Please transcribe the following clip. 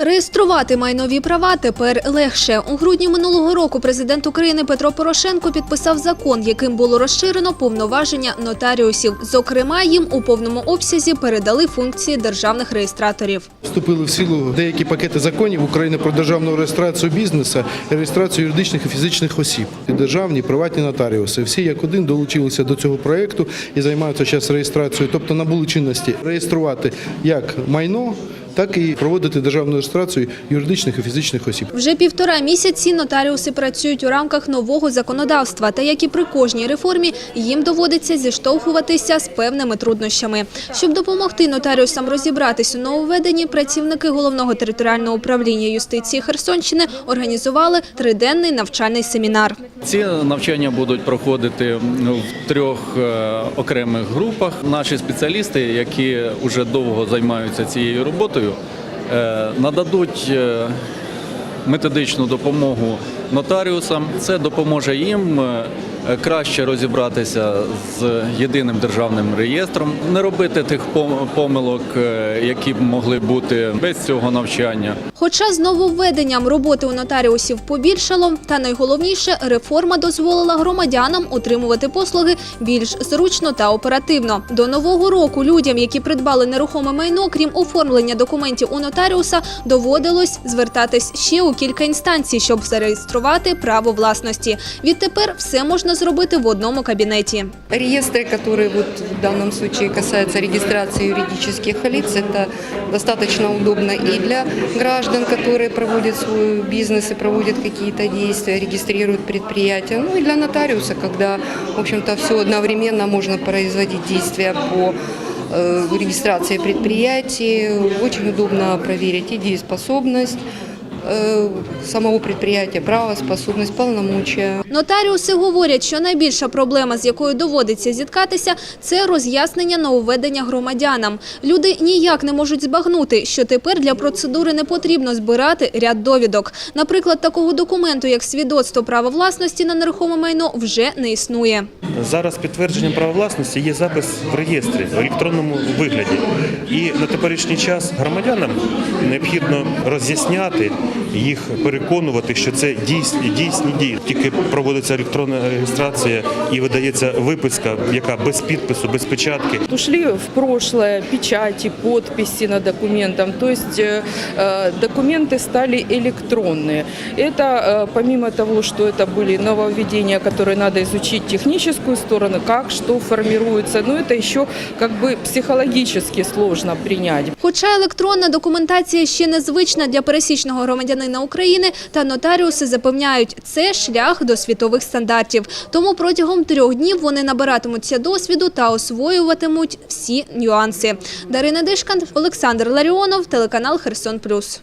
Реєструвати майнові права тепер легше. У грудні минулого року президент України Петро Порошенко підписав закон, яким було розширено повноваження нотаріусів. Зокрема, їм у повному обсязі передали функції державних реєстраторів. Вступили в силу деякі пакети законів України про державну реєстрацію бізнесу реєстрацію юридичних і фізичних осіб. І державні, приватні нотаріуси. Всі як один долучилися до цього проекту і займаються зараз реєстрацією, тобто набули чинності реєструвати як майно, так і проводити державну реєстрацію юридичних і фізичних осіб. Вже півтора місяці нотаріуси працюють у рамках нового законодавства. Та як і при кожній реформі, їм доводиться зіштовхуватися з певними труднощами. Щоб допомогти нотаріусам розібратись у нововведенні, працівники головного територіального управління юстиції Херсонщини організували триденний навчальний семінар. Ці навчання будуть проходити в трьох е, окремих групах. Наші спеціалісти, які вже довго займаються цією роботою, нададуть е, методичну допомогу нотаріусам. Це допоможе їм е, краще розібратися з єдиним державним реєстром, не робити тих пом- помилок, е, які б могли бути без цього навчання. Хоча з нововведенням роботи у нотаріусів побільшало, та найголовніше реформа дозволила громадянам отримувати послуги більш зручно та оперативно. До нового року людям, які придбали нерухоме майно, крім оформлення документів у нотаріуса, доводилось звертатись ще у кілька інстанцій, щоб зареєструвати право власності. Відтепер все можна зробити в одному кабінеті. Реестры, которые вот в данном случае касаются регистрации юридических лиц, это достаточно удобно и для граждан, которые проводят свой бизнес и проводят какие-то действия, регистрируют предприятия, ну и для нотариуса, когда, в общем-то, все одновременно можно производить действия по э, регистрации предприятий. Очень удобно проверить и дееспособность э, самого предприятия, правоспособность, полномочия. Нотаріуси говорять, що найбільша проблема, з якою доводиться зіткатися, це роз'яснення нововведення громадянам. Люди ніяк не можуть збагнути, що тепер для процедури не потрібно збирати ряд довідок. Наприклад, такого документу, як свідоцтво права власності на нерухоме майно, вже не існує. Зараз підтвердженням права власності є запис в реєстрі в електронному вигляді. І на теперішній час громадянам необхідно роз'ясняти їх, переконувати, що це дійсні, дійсні дії. Тільки проводиться електронна реєстрація і видається виписка, яка без підпису, без печатки. Ушли в прошлое печати, подписи на документам, то есть э, э, документы стали электронные. Это э, помимо того, что это были нововведения, которые надо изучить техническую сторону, как, что формируется, но это еще как бы психологически сложно принять. Хоча електронна документація ще незвична для пересічного громадянина України, та нотаріуси запевняють, це шлях до світових стандартів. Тому протягом трьох днів вони набиратимуться досвіду та освоюватимуть всі нюанси. Дарина Дишкан, Олександр Ларіонов, телеканал Херсон Плюс.